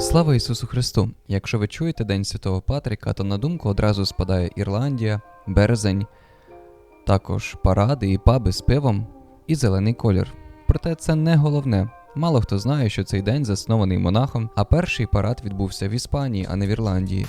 Слава Ісусу Христу! Якщо ви чуєте День Святого Патріка, то на думку одразу спадає Ірландія, березень, також паради і паби з пивом і зелений колір. Проте це не головне. Мало хто знає, що цей день заснований монахом, а перший парад відбувся в Іспанії, а не в Ірландії.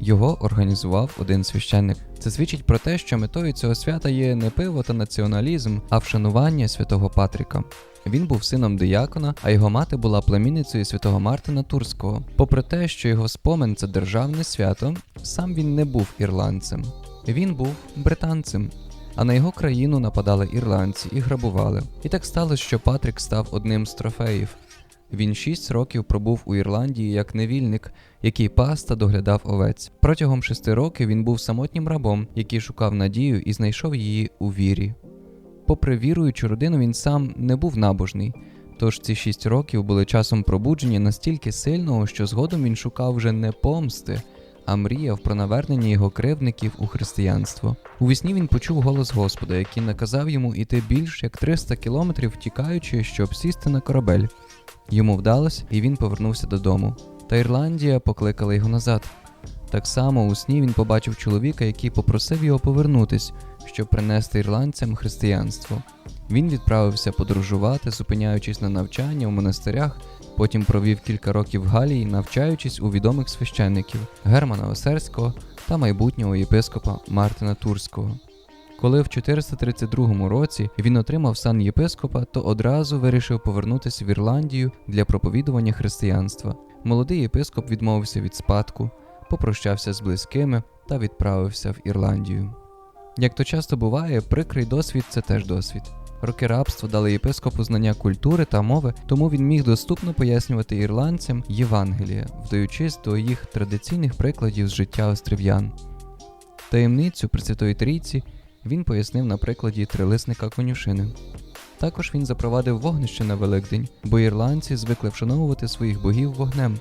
Його організував один священник. Це свідчить про те, що метою цього свята є не пиво та націоналізм, а вшанування святого Патріка. Він був сином диякона, а його мати була племінницею святого Мартина Турського. Попри те, що його спомин це державне свято, сам він не був ірландцем. Він був британцем. А на його країну нападали ірландці і грабували. І так сталося, що Патрік став одним з трофеїв. Він шість років пробув у Ірландії як невільник, який пас та доглядав овець. Протягом шести років він був самотнім рабом, який шукав надію і знайшов її у вірі. Попри віруючу родину, він сам не був набожний. Тож ці шість років були часом пробудження настільки сильного, що згодом він шукав вже не помсти, а мріяв про навернення його кривдників у християнство. У вісні він почув голос Господа, який наказав йому іти більш як 300 кілометрів, тікаючи, щоб сісти на корабель. Йому вдалося, і він повернувся додому. Та Ірландія покликала його назад. Так само у сні він побачив чоловіка, який попросив його повернутись, щоб принести ірландцям християнство. Він відправився подорожувати, зупиняючись на навчання у монастирях, потім провів кілька років в Галії, навчаючись у відомих священників Германа Осерського та майбутнього єпископа Мартина Турського. Коли в 432 році він отримав сан єпископа, то одразу вирішив повернутися в Ірландію для проповідування християнства. Молодий єпископ відмовився від спадку, попрощався з близькими та відправився в Ірландію. Як то часто буває, прикрий досвід це теж досвід. Роки рабства дали єпископу знання культури та мови, тому він міг доступно пояснювати ірландцям Євангелія, вдаючись до їх традиційних прикладів з життя острів'ян. Таємницю Пресвятої Трійці він пояснив на прикладі трилисника конюшини. Також він запровадив вогнище на Великдень, бо ірландці звикли вшановувати своїх богів вогнем.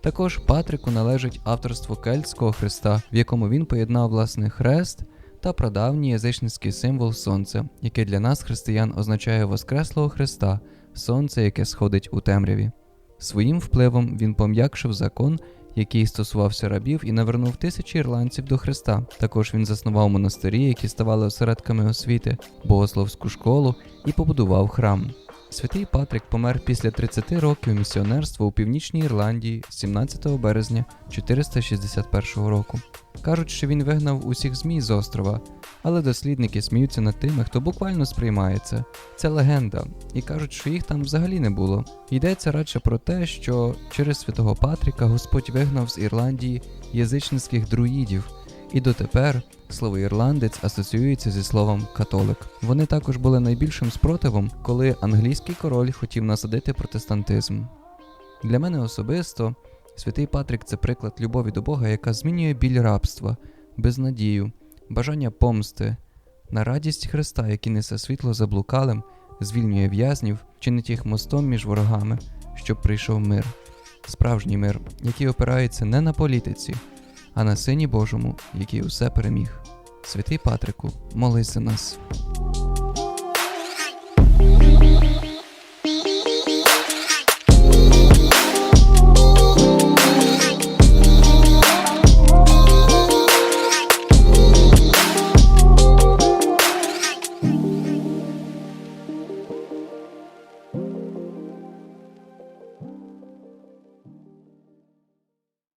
Також Патрику належить авторство кельтського хреста, в якому він поєднав власне хрест та прадавній язичницький символ сонця, яке для нас, християн, означає Воскреслого Христа, сонце, яке сходить у темряві. Своїм впливом він пом'якшив закон, який стосувався рабів, і навернув тисячі ірландців до Христа. Також він заснував монастирі, які ставали осередками освіти, богословську школу і побудував храм. Святий Патрік помер після 30 років місіонерства у північній Ірландії 17 березня 461 року. Кажуть, що він вигнав усіх змій з острова, але дослідники сміються над тими, хто буквально сприймає це. Це легенда, і кажуть, що їх там взагалі не було. Йдеться радше про те, що через святого Патріка Господь вигнав з Ірландії язичницьких друїдів, і дотепер слово ірландець асоціюється зі словом католик. Вони також були найбільшим спротивом, коли англійський король хотів насадити протестантизм. Для мене особисто святий Патрік це приклад любові до Бога, яка змінює біль рабства, безнадію, бажання помсти, на радість Христа, який несе світло заблукалим, звільнює в'язнів, чинить їх мостом між ворогами, щоб прийшов мир, справжній мир, який опирається не на політиці, а на Сині Божому, який усе переміг. Святий Патрику, молись за нас.